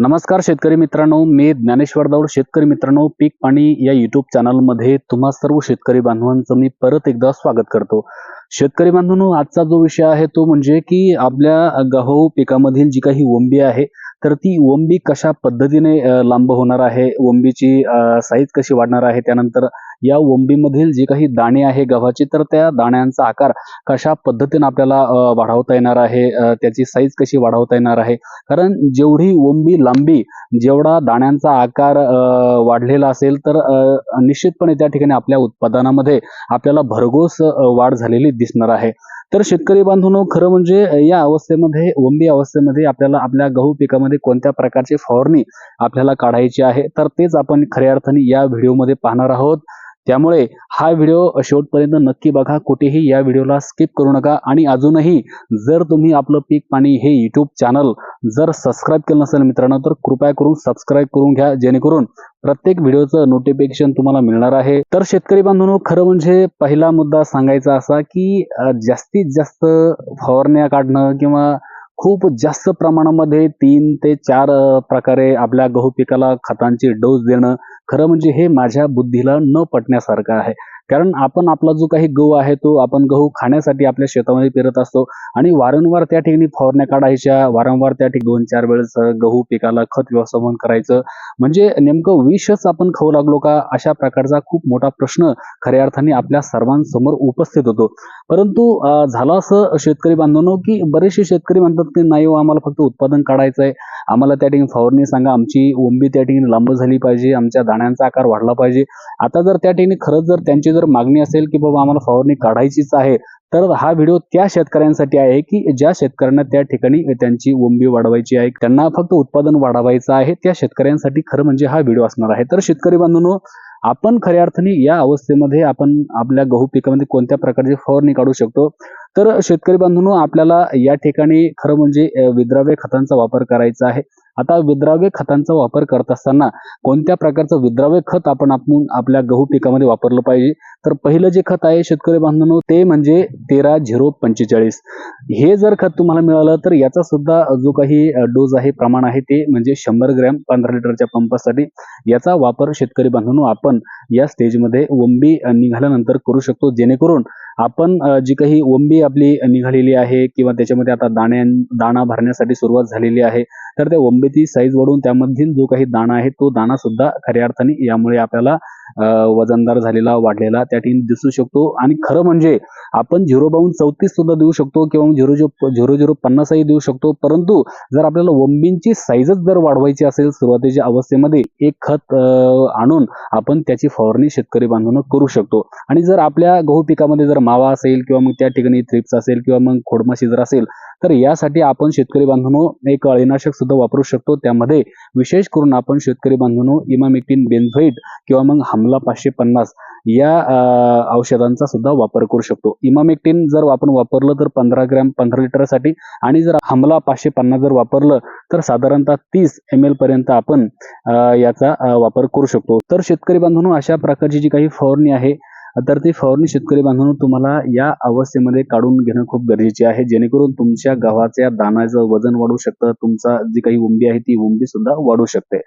नमस्कार शेतकरी मित्रांनो मी ज्ञानेश्वर दौड. शेतकरी मित्रांनो पीक पाणी या युट्यूब चॅनलमध्ये तुम्हा सर्व शेतकरी बांधवांचं मी परत एकदा स्वागत करतो. शेतकरी बांधवांनो आजचा जो विषय आहे तो म्हणजे की आपल्या गहू पिकामधील जी काही ओंबी आहे तर ती ओंबी कशा पद्धतीने लांब होणार आहे? ओंबीची साईज कशी वाढणार आहे? त्यानंतर या ओंबीमधील जे काही दाणे आहे गव्हाचे तर त्या दाण्यांचा आकार कशा पद्धतीने आपल्याला वाढवता येणार आहे? त्याची साईज कशी वाढवता येणार आहे? कारण जेवढी ओंबी लांबी जेवढा दाण्यांचा आकार अ, वाढलेला असेल तर अ, निश्चितपणे त्या ठिकाणी आपल्या उत्पादनामध्ये आपल्याला भरघोस वाढ झालेली दिसणार आहे. तर शेतकरी बांधवांनो खरं म्हणजे या अवस्थेमध्ये वंबी अवस्थेमध्ये आपल्याला आपल्या गहू पिकामध्ये कोणत्या प्रकारची फवारणी आपल्याला काढायची आहे तर तेच आपण खऱ्या अर्थाने या व्हिडिओमध्ये पाहणार आहोत. त्यामुळे हा व्हिडिओ शेवटपर्यंत नक्की बघा. कुठेही या व्हिडिओला स्किप करू नका. आणि अजूनही जर तुम्ही आपलं पीक पाणी हे यूट्यूब चॅनल जर सबस्क्राईब केलं नसेल मित्रांनो तर कृपया करून सबस्क्राईब करून घ्या. जेणेकरून प्रत्येक व्हिडिओचं नोटिफिकेशन तुम्हाला मिळणार आहे. तर शेतकरी बांधवांनो खरं म्हणजे पहिला मुद्दा सांगायचा असा की जास्तीत जास्त फवारण्या काढणं किंवा खूप जास्त प्रमाणामध्ये तीन ते चार प्रकारे आपल्या गहू पिकाला खतांची डोस देणं खरं म्हणजे हे माझ्या बुद्धीला न पटण्यासारखं आहे. कारण आपण आपला जो काही गहू आहे तो आपण गहू खाण्यासाठी आपल्या शेतामध्ये पेरत असतो आणि वारंवार त्या ठिकाणी फवारण्या काढायच्या वारंवार त्या ठिकाणी दोन चार वेळेस गहू पिकाला खत व्यवस्थापन करायचं. म्हणजे नेमकं विषच आपण खाऊ लागलो का अशा प्रकारचा खूप मोठा प्रश्न खऱ्या अर्थाने आपल्या सर्वांसमोर उपस्थित होतो. परंतु झालं असं शेतकरी बांधवांनो की बरेचसे शेतकरी म्हणतात की नाही हो आम्हाला फक्त उत्पादन काढायचं आहे. आम्हाला त्या ठिकाणी फवारणी सांगा. आमची ओंबी त्या ठिकाणी लांब झाली पाहिजे. आमच्या दाण्यांचा आकार वाढला पाहिजे. आता जर त्या ठिकाणी खरंच जर त्यांची जर मागणी असेल की बाबा आम्हाला फवारणी काढायचीच आहे तर हा व्हिडिओ त्या शेतकऱ्यांसाठी आहे की ज्या शेतकऱ्यांना त्या ठिकाणी त्यांची ओंबी वाढवायची आहे त्यांना फक्त उत्पादन वाढवायचं आहे त्या शेतकऱ्यांसाठी खरं म्हणजे हा व्हिडिओ असणार आहे. तर शेतकरी बांधवांनो आपण खऱ्या अर्थाने या अवस्थेमध्ये आपण आपल्या गहू पिकामध्ये कोणत्या प्रकारची फवारणी काढू शकतो? तर शेतकरी बांधवांनो आपल्याला या ठिकाणी खरं म्हणजे विद्राव्य खतांचा वापर करायचा आहे. आता विद्राव्य खतांचा वापर करत असताना कोणत्या प्रकारचं विद्राव्य खत आपण आपण आपल्या गहू पिकामध्ये वापरलं पाहिजे? तर पहिलं जे खत आहे शेतकरी बांधवांनो ते म्हणजे तेरा झिरो पंचेचाळीस. हे जर खत तुम्हाला मिळालं तर याचा सुद्धा जो काही डोज आहे प्रमाण आहे ते म्हणजे शंभर ग्रॅम पंधरा लिटरच्या पंपासाठी याचा वापर शेतकरी बांधवांनो आपण या स्टेजमध्ये ओंबी निघाल्यानंतर करू शकतो. जेणेकरून आपण जी काही ओंबी आपली निघालेली आहे किंवा त्याच्यामध्ये आता दाण्या दाणा भरण्यासाठी सुरुवात झालेली आहे तर त्या ओंबीची साईज वाढवून त्यामधील जो काही दाणा आहे तो दाणा सुद्धा खऱ्या अर्थाने यामुळे आपल्याला वजनदार झालेला वाढलेला त्या ठिकाणी दिसू शकतो. आणि खरं म्हणजे आपण झिरो बाहून चौतीस सुद्धा देऊ शकतो किंवा झिरो झिरो झिरो झिरो पन्नासही देऊ शकतो. परंतु जर आपल्याला वंबींची साईजच जर वाढवायची असेल सुरुवातीच्या अवस्थेमध्ये एक खत आणून आपण त्याची फवारणी शेतकरी बांधून करू शकतो. आणि जर आपल्या गहू पिकामध्ये जर मावा असेल किंवा मग त्या ठिकाणी थ्रिप्स असेल किंवा मग खोडमाशी जर असेल तर यासाठी आपण शेतकरी बांधून एक अळीनाशक सुद्धा वापरू शकतो. त्यामध्ये विशेष करून आपण शेतकरी बांधवांनो इमामेक्टिन बेन्झोईट किंवा मग हमला पाचशे पन्नास या औषधांचा सुद्धा वापर करू शकतो. इमामेक्टिन जर आपण वापरलं तर पंधरा ग्रॅम पंधरा लिटरसाठी आणि जर हमला पाचशे पन्नास जर वापरलं तर साधारणतः तीस एम एल पर्यंत आपण याचा वापर करू शकतो. तर शेतकरी बांधवांनो अशा प्रकारची जी काही फवारणी आहे तर ती फवारणी शेतकरी बांधवांनो तुम्हाला या अवस्थेमध्ये काढून घेणं खूप गरजेचे आहे. जेणेकरून तुमच्या गव्हाच्या दानाचं वजन वाढू शकतं. तुमचा जी काही उंबी आहे ती उंबी सुद्धा वाढू शकते.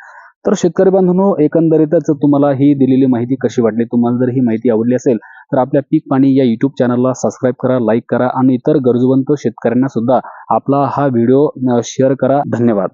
तर शेतकरी बांधवांनो एकंदरीतच तुम्हाला ही दिलेली माहिती कशी वाटली? तुम्हाला जर ही माहिती आवडली असेल तर आपल्या पीक पाणी या युट्यूब चॅनलला सबस्क्राईब करा लाईक करा आणि इतर गरजवंत शेतकऱ्यांना सुद्धा आपला हा व्हिडिओ शेअर करा. धन्यवाद.